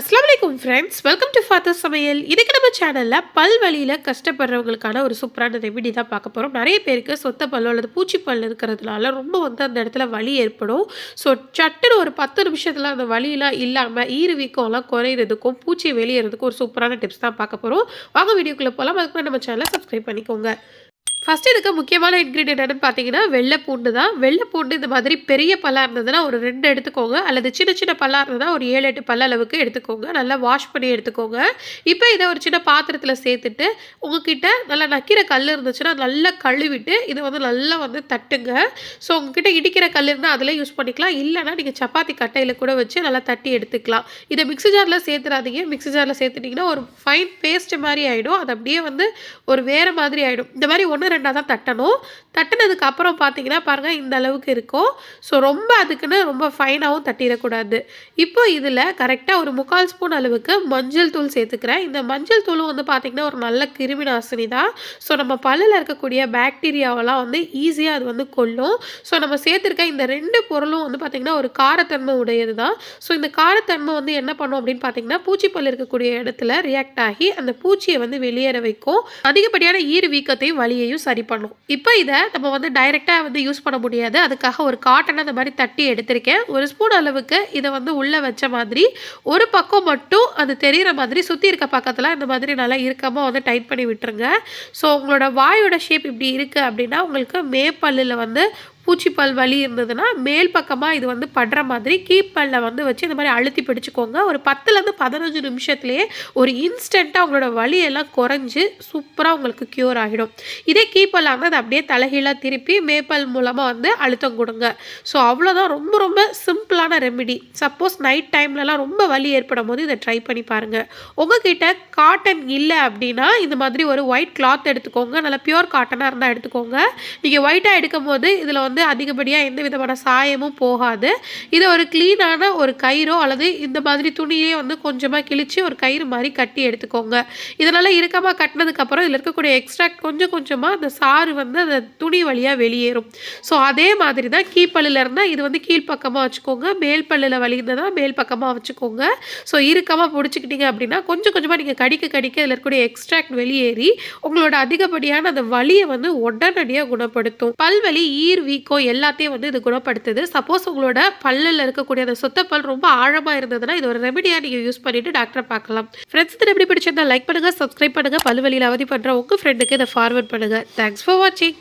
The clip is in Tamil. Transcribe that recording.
ஃப்ரெண்ட்ஸ் வெல்கம் டு ஃபாதர் சமையல் இதுக்கு நம்ம சேனலில் பல் வழியில் கஷ்டப்படுறவங்களுக்கான ஒரு சூப்பரான ரெமிடி தான் பார்க்க போகிறோம் நிறைய பேருக்கு சொத்த பல்லோ அல்லது பூச்சி பல் இருக்கிறதுனால ரொம்ப வந்து அந்த இடத்துல வலி ஏற்படும். ஸோ சட்டுன்னு ஒரு பத்து நிமிஷத்தில் அந்த வலியெலாம் இல்லாமல் ஈறு வீக்கம்லாம் குறையிறதுக்கும் பூச்சி வெளியேறதுக்கும் ஒரு சூப்பரான டிப்ஸ் தான் பார்க்க போகிறோம் வாங்க வீடியோக்குள்ளே போகலாம் அதுக்கு நம்ம சேனலை சப்ஸ்கிரைப் பண்ணிக்கோங்க. ஃபஸ்ட்டு இதுக்கு முக்கியமான இன்க்ரீடியன்ட் என்னன்னு பார்த்தீங்கன்னா வெள்ளை பூண்டு தான். வெள்ளை பூண்டு இந்த மாதிரி பெரிய பல்லாக இருந்ததுன்னா ஒரு ரெண்டு எடுத்துக்கோங்க. அல்லது சின்ன சின்ன பல்லாக இருந்ததுன்னா ஒரு ஏழு எட்டு பல்ல அளவுக்கு எடுத்துக்கோங்க. நல்லா வாஷ் பண்ணி எடுத்துக்கோங்க. இப்போ இதை ஒரு சின்ன பாத்திரத்தில் சேர்த்துட்டு உங்ககிட்ட நல்லா நக்கிற கல் இருந்துச்சுன்னா நல்லா கழுவிட்டு இதை வந்து நல்லா வந்து தட்டுங்க. ஸோ உங்ககிட்ட இடிக்கிற கல் இருந்தால் அதில் யூஸ் பண்ணிக்கலாம். இல்லைனா நீங்கள் சப்பாத்தி கட்டையில் கூட வச்சு நல்லா தட்டி எடுத்துக்கலாம். இதை மிக்ஸி ஜாரில் சேர்த்துறாதீங்க. மிக்ஸி ஜாரில் சேர்த்துட்டிங்கன்னா ஒரு ஃபைன் பேஸ்ட் மாதிரி ஆகிடும் அது அப்படியே வந்து ஒரு வேறு மாதிரி ஆகிடும் இந்த மாதிரி ஒன்று ரெண்டாக தான் தட்டணும். தட்டினதுக்கு அப்புறம் பார்த்தீங்கன்னா பாருங்கள் இந்த அளவுக்கு இருக்கும். ஸோ ரொம்ப அதுக்குன்னு ரொம்ப ஃபைனாகவும் தட்டிடக்கூடாது. இப்போ இதில் கரெக்டாக ஒரு முக்கால் ஸ்பூன் அளவுக்கு மஞ்சள் தூள் சேர்த்துக்கிறேன். இந்த மஞ்சள் தூளும் வந்து பார்த்திங்கன்னா ஒரு நல்ல கிருமி நாசினி தான். ஸோ நம்ம பல்லில் இருக்கக்கூடிய பாக்டீரியாவெல்லாம் வந்து ஈஸியாக அது வந்து கொல்லும். ஸோ நம்ம சேர்த்துருக்க இந்த ரெண்டு பொருளும் வந்து பார்த்திங்கன்னா ஒரு காரத்தன்மை உடையது தான். ஸோ இந்த காரத்தன்மை வந்து என்ன பண்ணும் அப்படின்னு பார்த்தீங்கன்னா பூச்சிப்பல் இருக்கக்கூடிய இடத்துல ரியாக்ட் ஆகி அந்த பூச்சியை வந்து வெளியேற வைக்கும். அதிகப்படியான ஈர் வீக்கத்தையும் வலியையும் சரி பண்ணும். இப்போ இதை நம்ம வந்து டைரெக்டாக வந்து யூஸ் பண்ண முடியாது. அதுக்காக ஒரு காட்டனை அந்த மாதிரி தட்டி எடுத்திருக்கேன். ஒரு ஸ்பூன் அளவுக்கு இதை வந்து உள்ளே வச்ச மாதிரி ஒரு பக்கம் மட்டும் அது தெரிகிற மாதிரி சுற்றி இருக்க பக்கத்தில் இந்த மாதிரி நல்லா இறுக்கமாக வந்து டைட் பண்ணி விட்டுருங்க. ஸோ உங்களோட வாயோட ஷேப் இப்படி இருக்குது அப்படின்னா உங்களுக்கு மேப்பல்லில் வந்து பூச்சிப்பல் வலி இருந்ததுன்னா மேல் பக்கமாக இது வந்து படுற மாதிரி கீப்பல்ல வந்து வச்சு இந்த மாதிரி அழுத்தி பிடிச்சிக்கோங்க. ஒரு பத்துலேருந்து பதினஞ்சு நிமிஷத்துலேயே ஒரு இன்ஸ்டண்ட்டாக உங்களோட வலியெல்லாம் குறைஞ்சி சூப்பராக உங்களுக்கு க்யூர் ஆகிடும். இதே கீப்பல்லாக இருந்தால் அதை அப்படியே தலைகீழாக திருப்பி மேப்பல் மூலமாக வந்து அழுத்தம் கொடுங்க. ஸோ அவ்வளோதான் ரொம்ப ரொம்ப சிம் சிம்பிளான ரெமிடி சப்போஸ் நைட் டைம்லலாம் ரொம்ப வலி ஏற்படும் போது இதை ட்ரை பண்ணி பாருங்கள் உங்ககிட்ட காட்டன் இல்லை அப்படின்னா இந்த மாதிரி ஒரு ஒயிட் கிளாத் எடுத்துக்கோங்க. நல்லா பியூர் காட்டனாக இருந்தால் எடுத்துக்கோங்க. நீங்கள் ஒயிட்டாக எடுக்கும் போது இதில் வந்து அதிகப்படியாக எந்த விதமான சாயமும் போகாது. இதை ஒரு க்ளீனான ஒரு கயிறோ அல்லது இந்த மாதிரி துணியே வந்து கொஞ்சமாக கிழித்து ஒரு கயிறு மாதிரி கட்டி எடுத்துக்கோங்க. இதனால் இறுக்கமாக கட்டினதுக்கப்புறம் இதில் இருக்கக்கூடிய எக்ஸ்ட்ராக்ட் கொஞ்சம் கொஞ்சமாக அந்த சாறு வந்து அந்த துணி வழியாக வெளியேறும். ஸோ அதே மாதிரி தான் கீழ்ப்பல்லில் இருந்தால் இது வந்து கீழ்ப்பக்கமாக வச்சுக்கோங்க. மேல் பல்லில் வலி மேல் பக்கமாக வச்சுக்கோங்க. ஸோ இறுக்கமாக பிடிச்சிக்கிட்டீங்க அப்படின்னா கொஞ்சம் கொஞ்சமாக நீங்கள் கடிக்க கடிக்க இதில் இருக்கக்கூடிய எக்ஸ்ட்ராக்ட் வெளியேறி உங்களோட அதிகப்படியான அந்த வலியை வந்து உடனடியாக குணப்படுத்தும். பல்வலி ஈர் வீக்கம் எல்லாத்தையும் வந்து இது குணப்படுத்துது. சப்போஸ் உங்களோட பல்லில் இருக்கக்கூடிய அந்த சொத்தப்பல் ரொம்ப ஆழமாக இருந்ததுன்னா இது ஒரு ரெமடியாக நீங்கள் யூஸ் பண்ணிவிட்டு டாக்டரை பார்க்கலாம். ஃப்ரெண்ட்ஸ் எப்படி பிடிச்சிருந்தா லைக் பண்ணுங்கள் சப்ஸ்கிரைப் பண்ணுங்கள் பல்வலியில் அவதி பண்ணுற உங்கள் ஃப்ரெண்டுக்கு இதை ஃபார்வர்ட் பண்ணுங்கள் தேங்க்ஸ் ஃபார் வாட்சிங்